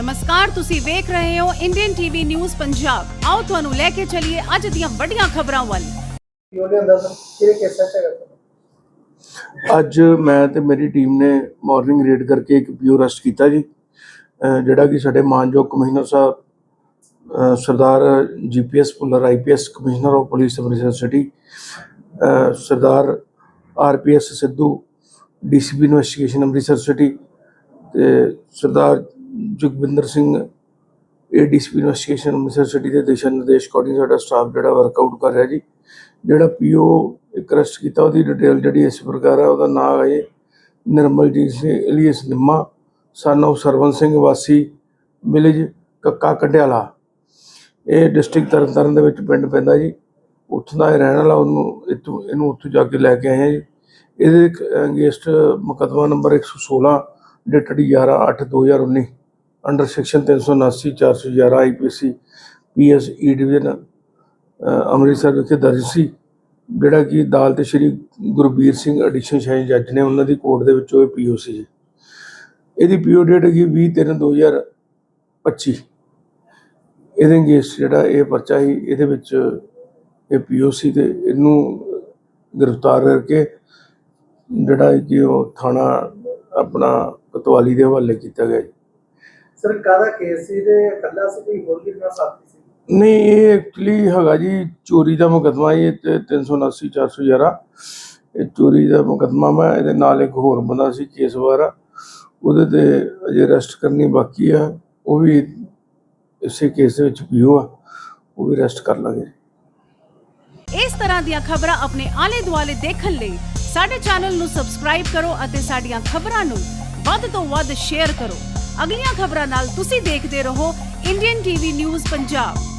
ਨਮਸਕਾਰ, ਤੁਸੀਂ ਵੇਖ ਰਹੇ ਹੋ ਇੰਡੀਅਨ ਟੀਵੀ ਨਿਊਜ਼ ਪੰਜਾਬ ਆਓ ਤੁਹਾਨੂੰ ਲੈ ਕੇ ਚੱਲੀਏ ਅੱਜ ਦੀਆਂ ਵੱਡੀਆਂ ਖਬਰਾਂ ਵੱਲ। ਅੱਜ ਮੈਂ ਤੇ ਮੇਰੀ ਟੀਮ ਨੇ ਮਾਰਨਿੰਗ ਰੇਡ ਕਰਕੇ ਇੱਕ ਪਿਓ ਅਰੈਸਟ ਕੀਤਾ ਜੀ। ਜਿਹੜਾ ਕਿ ਸਾਡੇ ਮਾਨਯੋਗ ਕਮਿਸ਼ਨਰ ਸਾਹਿਬ, ਅਹ Sardar GPS Bhullar IPS commissioner of police Amritsar city uh Sardar RPS Sidhu DCP investigation Amritsar city ਤੇ Sardar Jugwinder Singh ADCP investigation Amritsar city ਦੇ ਦਿਸ਼ਾ ਨਿਰਦੇਸ਼ ਅਕੋਰਡਿੰਗ ਸਾਡਾ ਸਟਾਫ ਜਿਹੜਾ ਵਰਕਆਊਟ ਕਰ ਰਿਹਾ ਜੀ, ਜਿਹੜਾ ਪੀਓ ਇੱਕ ਅਰੈਸਟ ਕੀਤਾ, ਉਹਦੀ ਡਿਟੇਲ ਜਿਹੜੀ ਇਸ ਪ੍ਰਕਾਰ ਹੈ ਉਹਦਾ ਨਾਮ ਹੈ ਨਿਰਮਲਜੀਤ ਸਿੰਘ ਇਲੀਅਸ ਨਿੰਮਾ ਸਾਨੂੰ of ਸਰਵਨ ਸਿੰਘ ਵਾਸੀ ਵਿਲੇਜ ਕੱਕਾ ਕੰਡਿਆਲਾ। ਇਹ ਡਿਸਟ੍ਰਿਕਟ ਤਰਨਤਾਰਨ ਦੇ ਵਿੱਚ ਪਿੰਡ ਪੈਂਦਾ ਜੀ, ਉੱਥੋਂ ਦਾ ਇਹ ਰਹਿਣ ਵਾਲਾ, ਉਹਨੂੰ ਇੱਥੋਂ, ਇਹਨੂੰ ਉੱਥੋਂ ਜਾ ਕੇ ਲੈ ਕੇ ਆਏ ਆ ਜੀ। ਇਹਦੇ ਅਗੇਂਸਟ ਮੁਕੱਦਮਾ number 116 dated 11/8/2019 under section 379 411 IPC PS E division Amritsar ਵਿਖੇ ਦਰਜ ਸੀ, ਜਿਹੜਾ ਕਿ ਅਦਾਲਤ ਸ਼੍ਰੀ ਗੁਰਬੀਰ ਸਿੰਘ ਐਡੀਸ਼ਨ ਸ਼ਾਹੀ ਜੱਜ ਨੇ ਉਹਨਾਂ ਦੀ ਕੋਰਟ ਦੇ ਵਿੱਚੋਂ ਇਹ ਪੀਓ ਸੀ ਜੀ। ਇਹਦੀ ਪੀਓ ਡੇਟ ਹੈਗੀ 20/3/2025 ਇਹਦੇ ਅਗੇਂਸਟ ਜਿਹੜਾ ਇਹ ਪਰਚਾ ਸੀ, ਇਹਦੇ ਵਿੱਚ ਇਹ ਪੀਓ ਸੀ ਤੇ ਇਹਨੂੰ ਗ੍ਰਿਫਤਾਰ ਕਰਕੇ ਜਿਹੜਾ ਕਿ ਉਹ ਥਾਣਾ ਆਪਣਾ ਕੋਤਵਾਲੀ ਦੇ ਹਵਾਲੇ ਕੀਤਾ ਗਿਆ ਜੀ। ਸਰ ਕਾਹਦਾ ਕੇਸ ਸੀ? ਤੇ ਇਕੱਲਾ ਸੀ ਕੋਈ ਹੋਰ ਵੀ ਨਾਲ ਸਾਥੀ ਸੀ? ਨਹੀਂ ਇਹ ਐਕਚੁਅਲੀ ਹੈਗਾ ਜੀ ਚੋਰੀ ਦਾ ਮੁਕੱਦਮਾ ਇਹ ਤੇ 379 411 ਇਹ ਚੋਰੀ ਦਾ ਮੁਕੱਦਮਾ ਮੈਂ ਇਹਦੇ ਨਾਲ ਇੱਕ ਹੋਰ ਬੰਦਾ ਸੀ ਕੇਸ ਵਾਰਾ ਉਹਦੇ ਤੇ ਅਜੇ ਅਰੈਸਟ ਕਰਨੀ ਬਾਕੀ ਆ। ਉਹ ਵੀ ਇਸੇ ਕੇਸ ਦੇ ਵਿੱਚ ਪੀਓ ਆ। ਉਹ ਵੀ ਅਰੈਸਟ ਕਰ ਲਾਂਗੇ ਇਸ ਤਰ੍ਹਾਂ ਦੀਆਂ ਖਬਰਾਂ ਆਪਣੇ ਆਲੇ ਦੁਆਲੇ ਦੇਖਣ ਲਈ ਸਾਡੇ ਚੈਨਲ ਨੂੰ ਸਬਸਕ੍ਰਾਈਬ ਕਰੋ ਅਤੇ ਸਾਡੀਆਂ ਖਬਰਾਂ ਨੂੰ ਵੱਧ ਤੋਂ ਵੱਧ ਸ਼ੇਅਰ ਕਰੋ। ਅਗਲੀਆਂ ਖਬਰਾਂ ਨਾਲ ਤੁਸੀਂ ਦੇਖਦੇ ਰਹੋ ਇੰਡੀਅਨ ਟੀਵੀ ਨਿਊਜ਼ ਪੰਜਾਬ।